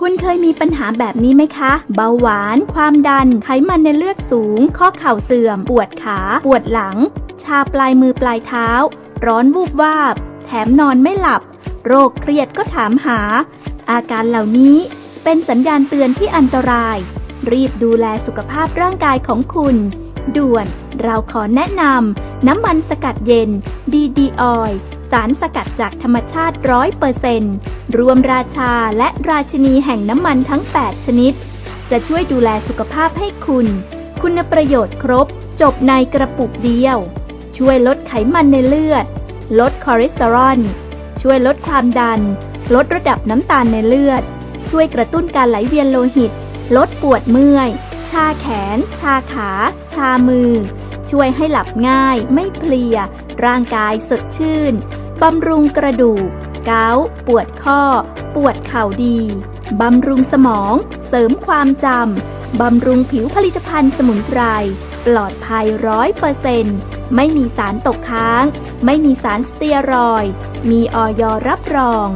คุณเคยมีปัญหาแบบนี้ไหมคะ เบาหวาน ความดัน ไขมันในเลือดสูง ข้อเข่าเสื่อม ปวดขา ปวดหลัง ชาปลายมือปลายเท้า ร้อนวูบวาบ แถมนอนไม่หลับ โรคเครียดก็ถามหา อาการเหล่านี้เป็นสัญญาณเตือนที่อันตราย รีบดูแลสุขภาพร่างกายของคุณ ด่วน เราขอแนะนำน้ำมันสกัดเย็น ดีดีออยารสกัดจากธรรมชาติร้อยเปอร์เซนรวมราชาและราชินีแห่งน้ำมันทั้ง 8 ชนิด จะช่วยดูแลสุขภาพให้คุณ คุณประโยชน์ครบ จบในกระปุกเดียว ช่วยลดไขมันในเลือด ลดคอเลสเตอรอล ช่วยลดความดัน ลดระดับน้ำตาลในเลือด ช่วยกระตุ้นการไหลเวียนโลหิต ลดปวดเมื่อย ชาแขน ชาขา ชามือ ช่วยให้หลับง่าย ไม่เพลียร่างกายสดชื่น บำรุงกระดูก เกาต์ปวดข้อ ปวดเข่าดี บำรุงสมอง เสริมความจำ บำรุงผิวผลิตภัณฑ์สมุนไพร ปลอดภัยร้อยเปอร์เซนต์ไม่มีสารตกค้าง ไม่มีสารสเตียรอยด์มีออยรับรอง